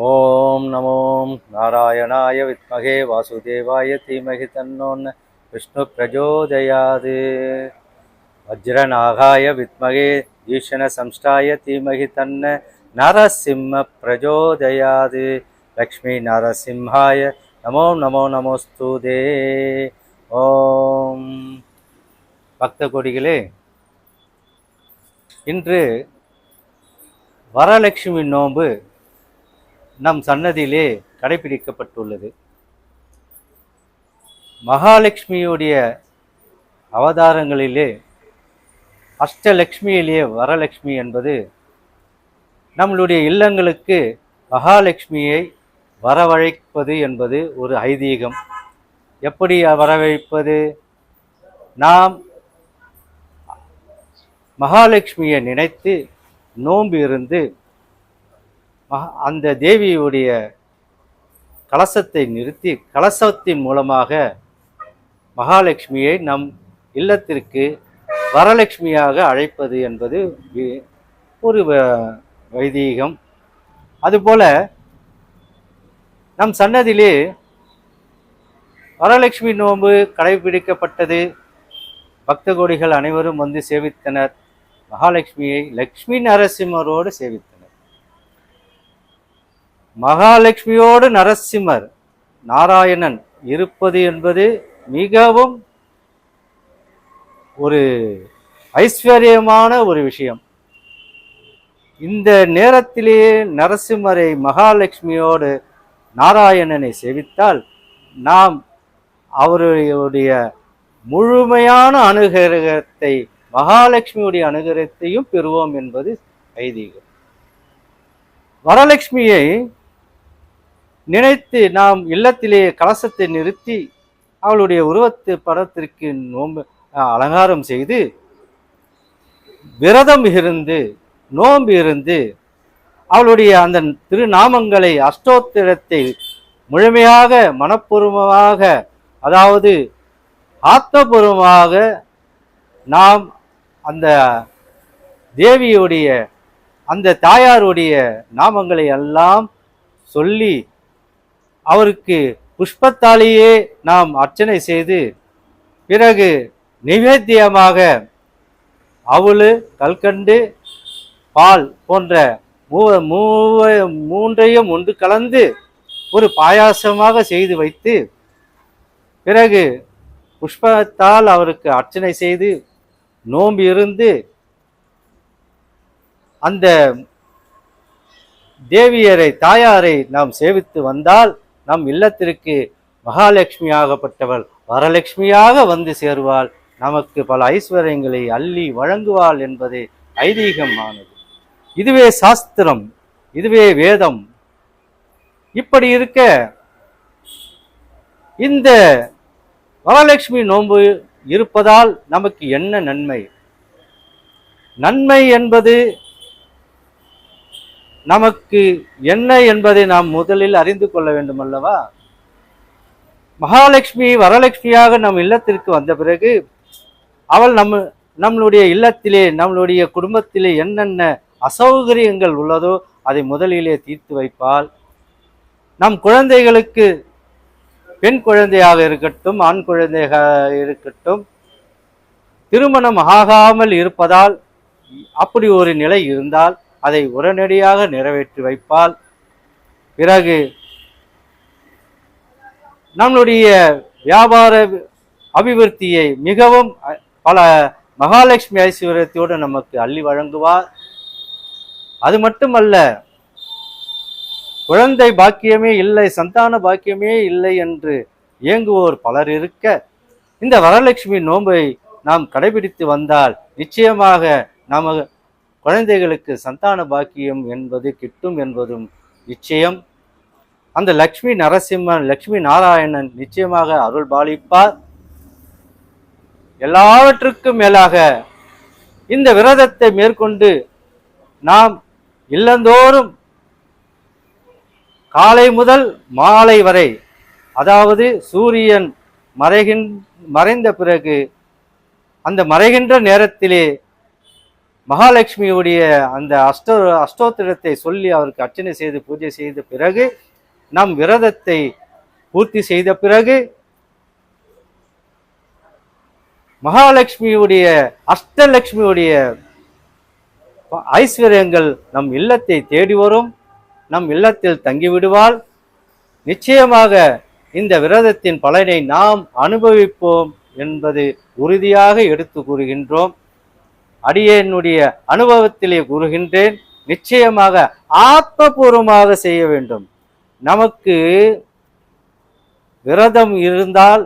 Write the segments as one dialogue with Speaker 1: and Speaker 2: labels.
Speaker 1: ஓம் நமோ நாராயணாய வித்மகே வாசுதேவாய தீமகி தன்னோன்ன விஷ்ணு பிரஜோதயாது. வஜ்ரநாகாய வித்மகே ஈஷண சம்ஷ்டாய தீமகி தன்ன நரசிம்ம பிரஜோதயாது. லக்ஷ்மி நரசிம்ஹாய நமோ நமோ நமோஸ்துதே. ஓம். பக்த கொடிகளே இன்று வரலட்சுமி நோன்பு நம் சன்னதியிலே கடைபிடிக்கப்பட்டுள்ளது. மகாலட்சுமியுடைய அவதாரங்களிலே அஷ்டலக்ஷ்மியிலே வரலட்சுமி என்பது நம்மளுடைய இல்லங்களுக்கு மகாலட்சுமியை வரவழைப்பது என்பது ஒரு ஐதீகம். எப்படி வரவழைப்பது? நாம் மகாலட்சுமியை நினைத்து நோன்பு இருந்து அந்த தேவியுடைய கலசத்தை நிறுத்தி கலசத்தின் மூலமாக மகாலட்சுமியை நம் இல்லத்திற்கு வரலட்சுமியாக அழைப்பது என்பது ஒரு வ- வைதீகம். அதுபோல நம் சன்னதியிலே வரலட்சுமி நோன்பு கடைபிடிக்கப்பட்டது. பக்த கோடிகள் அனைவரும் வந்து சேவித்தனர். மகாலட்சுமியை லக்ஷ்மி நரசிம்மரோடு சேவித்தனர். மகாலட்சுமியோடு நரசிம்மர் நாராயணன் இருப்பது என்பது மிகவும் ஒரு ஐஸ்வர்யமான ஒரு விஷயம். இந்த நேரத்திலேயே நரசிம்மரை மகாலட்சுமியோடு நாராயணனை சேவித்தால் நாம் அவருடைய முழுமையான அனுகிரகத்தை மகாலட்சுமியுடைய அனுகிரகத்தையும் பெறுவோம் என்பது ஐதீகம். வரலட்சுமியை நினைத்து நாம் இல்லத்திலே கலசத்தை நிறுத்தி அவளுடைய உருவத்து படத்திற்கு நோன்பு அலங்காரம் செய்து விரதம் இருந்து நோன்பு இருந்து அவளுடைய அந்த திருநாமங்களை அஷ்டோத்திரத்தை முழுமையாக மனப்பூர்வமாக அதாவது ஆத்மபூர்வமாக நாம் அந்த தேவியுடைய அந்த தாயாருடைய நாமங்களை எல்லாம் சொல்லி அவருக்கு புஷ்பத்தாலேயே நாம் அர்ச்சனை செய்து பிறகு நிவேத்தியமாக அவளு கல்கண்டு பால் போன்ற மூ மூவ மூன்றையும் ஒன்று கலந்து ஒரு பாயாசமாக செய்து வைத்து பிறகு புஷ்பத்தால் அவருக்கு அர்ச்சனை செய்து நோன்பு இருந்து அந்த தேவியரை தாயாரை நாம் சேவித்து வந்தால் நம் இல்லத்திற்கு மகாலட்சுமியாகப்பட்டவள் வரலட்சுமியாக வந்து சேருவாள். நமக்கு பல ஐஸ்வர்யங்களை அள்ளி வழங்குவாள் என்பது ஐதீகமானது. இதுவே சாஸ்திரம் இதுவே வேதம். இப்படி இருக்க இந்த வரலட்சுமி நோன்பு இருப்பதால் நமக்கு என்ன நன்மை? நன்மை என்பது நமக்கு என்ன என்பதை நாம் முதலில் அறிந்து கொள்ள வேண்டும் அல்லவா? மகாலட்சுமி வரலட்சுமியாக நம் இல்லத்திற்கு வந்த பிறகு அவள் நம்ம நம்மளுடைய இல்லத்திலே நம்மளுடைய குடும்பத்திலே என்னென்ன அசௌகரியங்கள் உள்ளதோ அதை முதலிலே தீர்த்து வைப்பால் நம் குழந்தைகளுக்கு பெண் குழந்தையாக இருக்கட்டும் ஆண் குழந்தையாக இருக்கட்டும் திருமணம் ஆகாமல் இருப்பதால் அப்படி ஒரு நிலை இருந்தால் அதை உடனடியாக நிறைவேற்றி வைப்பால் பிறகு நம்மளுடைய வியாபார அபிவிருத்தியை மிகவும் அ- பல மகாலட்சுமி ஐஸ்வர்யத்தோடு நமக்கு அள்ளி வழங்குவார். அது மட்டுமல்ல குழந்தை பாக்கியமே இல்லை சந்தான பாக்கியமே இல்லை என்று இயங்குவோர் பலர் இருக்க இந்த வரலட்சுமி நோன்பை நாம் கடைபிடித்து வந்தால் நிச்சயமாக நமது குழந்தைகளுக்கு சந்தான பாக்கியம் என்பது கிட்டும் என்பதும் நிச்சயம். அந்த லக்ஷ்மி நரசிம்மன் லக்ஷ்மி நாராயணன் நிச்சயமாக அருள் பாலிப்பார். எல்லாவற்றுக்கும் மேலாக இந்த விரதத்தை மேற்கொண்டு நாம் இல்லந்தோறும் காலை முதல் மாலை வரை அதாவது சூரியன் மறைகின் மறைந்த பிறகு அந்த மறைகின்ற நேரத்திலே மகாலட்சுமியுடைய அந்த அஷ்ட அஷ்டோத்திரத்தை சொல்லி அவருக்கு அர்ச்சனை செய்து பூஜை செய்த பிறகு நம் விரதத்தை பூர்த்தி செய்த பிறகு மகாலட்சுமியுடைய அஷ்டலட்சுமியுடைய ஐஸ்வர்யங்கள் நம் இல்லத்தை தேடி வரும் நம் இல்லத்தில் தங்கிவிடுவாள் நிச்சயமாக இந்த விரதத்தின் பலனை நாம் அனுபவிப்போம் என்பது உறுதியாக எடுத்து கூறுகின்றோம். அடியேனுடைய அனுபவத்திலே கூறுகின்றேன் நிச்சயமாக ஆத்மபூர்வமாக செய்ய வேண்டும். நமக்கு விரதம் இருந்தால்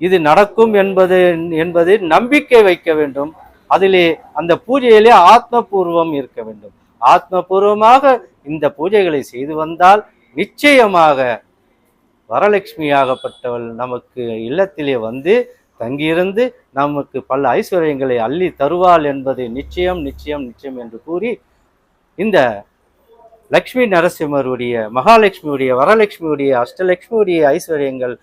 Speaker 1: இது நடக்கும் என்பது என்பது நம்பிக்கை வைக்க வேண்டும். அதிலே அந்த பூஜையிலே ஆத்மபூர்வம் இருக்க வேண்டும். ஆத்மபூர்வமாக இந்த பூஜைகளை செய்து வந்தால் நிச்சயமாக வரலட்சுமியாகப்பட்டவள் நமக்கு இல்லத்திலே வந்து தங்கியிருந்து நமக்கு பல ஐஸ்வர்யங்களை அள்ளி தருவாள் என்பது நிச்சயம் நிச்சயம் நிச்சயம் என்று கூறி இந்த லக்ஷ்மி நரசிம்மருடைய மகாலட்சுமியுடைய வரலட்சுமியுடைய அஷ்டலட்சுமியுடைய ஐஸ்வர்யங்கள்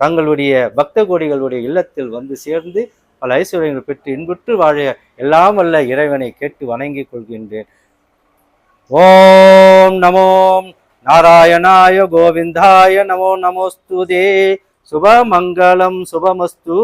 Speaker 1: தங்களுடைய பக்த கோடிகளுடைய இல்லத்தில் வந்து சேர்ந்து பல ஐஸ்வர்யங்கள் பெற்று இன்புற்று வாழ எல்லாம் அல்ல இறைவனை கேட்டு வணங்கிக் கொள்கின்றேன். ஓம் நமோ நாராயணாய கோவிந்தாய நமோ நமோஸ்துதே. శుభమంగళం శుభమస్తు.